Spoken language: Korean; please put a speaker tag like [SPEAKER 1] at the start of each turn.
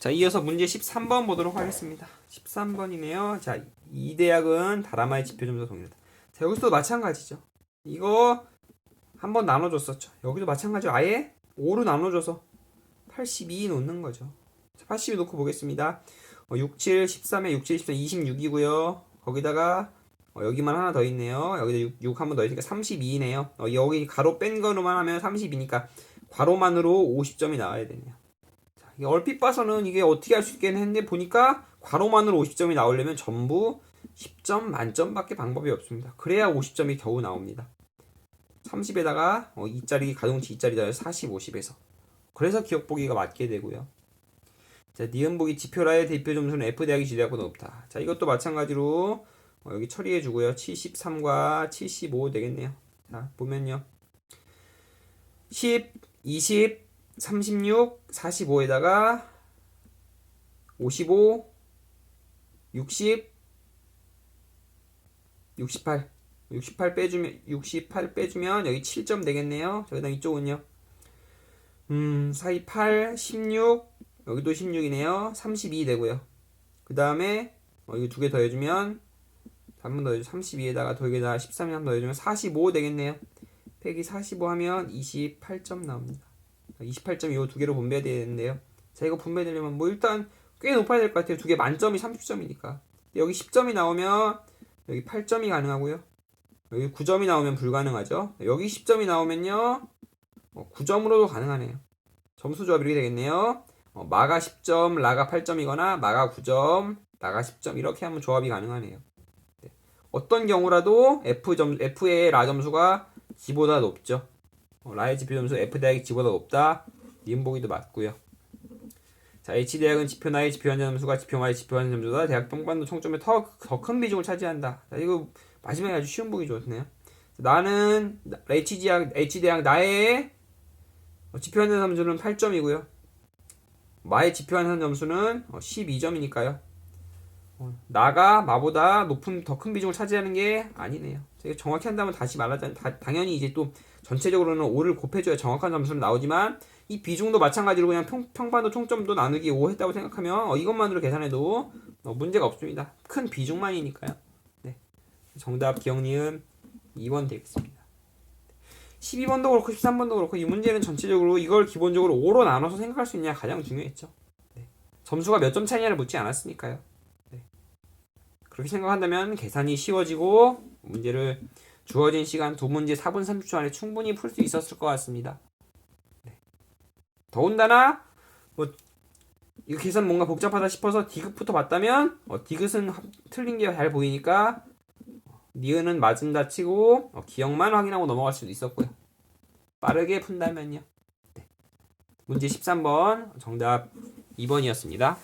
[SPEAKER 1] 자, 이어서 문제 13번 보도록 하겠습니다. 13번이네요. 자, 이 대학은 다라마의 지표 점수가 동일하다. 자, 여기서도 마찬가지죠. 이거 한번 나눠줬었죠. 여기도 마찬가지로 아예 5로 나눠줘서 82 놓는 거죠. 자, 82 놓고 보겠습니다. 어, 6, 7, 13에 6, 7, 14, 26이고요. 거기다가 어, 여기만 하나 더 있네요. 여기다 6, 6 한 번 더 있으니까 32네요. 어, 여기 가로 뺀 거로만 하면 30이니까 괄호만으로 50점이 나와야 되네요. 얼핏 봐서는 이게 어떻게 할 수 있겠는 했는데 보니까 괄호만으로 50점이 나오려면 전부 10점 만점밖에 방법이 없습니다. 그래야 50점이 겨우 나옵니다. 30에다가 어, 2짜리 가동치 2짜리 더해 40, 50에서 그래서 기억 보기가 맞게 되고요. 자, 니은 보기 지표라의 대표 점수는 F 대학이 G 대학보다 높다. 자, 이것도 마찬가지로 어, 여기 처리해 주고요. 73과 75 되겠네요. 자, 보면요. 10, 20, 36, 45에다가 55, 60, 68. 68 빼주면 68 빼주면 여기 7점 되겠네요. 자, 그다음 이쪽은요. 음, 사이 8, 16, 여기도 16이네요. 32 되고요. 그 다음에 어, 이거 두 개 더해주면 한 번 더해주 32에다가 더에다가 13이 한번 더해주면 45 되겠네요. 빼기 45 하면 28점 나옵니다. 28점 이두 개로 분배해야 되는데요. 자 이거 분배되려면 뭐 일단 꽤 높아야 될 것 같아요. 두 개 만점이 30점이니까. 여기 10점이 나오면 여기 8점이 가능하고요. 여기 9점이 나오면 불가능하죠. 여기 10점이 나오면요. 어, 9점으로도 가능하네요. 점수 조합 이렇게 되겠네요. 어, 마가 10점, 라가 8점이거나 마가 9점, 라가 10점 이렇게 하면 조합이 가능하네요. 네. 어떤 경우라도 F 점 F의 라 점수가 G보다 높죠. 어, 라의 지표 점수 F 대학이 G보다 높다. 니은 보기도 맞고요. 자, H 대학은 지표 나의 지표 현재 점수가 지표 마의 지표 현재 점수보다 대학 평반도 총점에 더 큰 비중을 차지한다. 자, 이거 마지막에 아주 쉬운 보기 좋네요. 나는 H 대학 H 대학 나의 지표 현재 점수는 8점이고요. 마의 지표 현재 점수는 12점이니까요. 나가 마보다 높은 더 큰 비중을 차지하는 게 아니네요. 정확히 한다면 다시 말하자면 다- 당연히 이제 또 전체적으로는 5를 곱해줘야 정확한 점수는 나오지만 이 비중도 마찬가지로 그냥 평, 평반도 총점도 나누기 5 했다고 생각하면 어, 이것만으로 계산해도 어, 문제가 없습니다. 큰 비중만이니까요. 네. 정답 기억 니은 2번 되겠습니다. 12번도 그렇고 13번도 그렇고 이 문제는 전체적으로 이걸 기본적으로 5로 나눠서 생각할 수 있냐 가장 중요했죠. 네. 점수가 몇 점 차이냐를 묻지 않았으니까요. 네. 그렇게 생각한다면 계산이 쉬워지고 문제를 주어진 시간 두 문제 4분 30초 안에 충분히 풀 수 있었을 것 같습니다. 네. 더군다나 뭐 이거 계산 뭔가 복잡하다 싶어서 디귿부터 봤다면 어, 디귿은 합- 틀린 게 잘 보이니까 니은은 맞은다 치고 어, 기억만 확인하고 넘어갈 수도 있었고요. 빠르게 푼다면요. 네. 문제 13번 정답 2번이었습니다.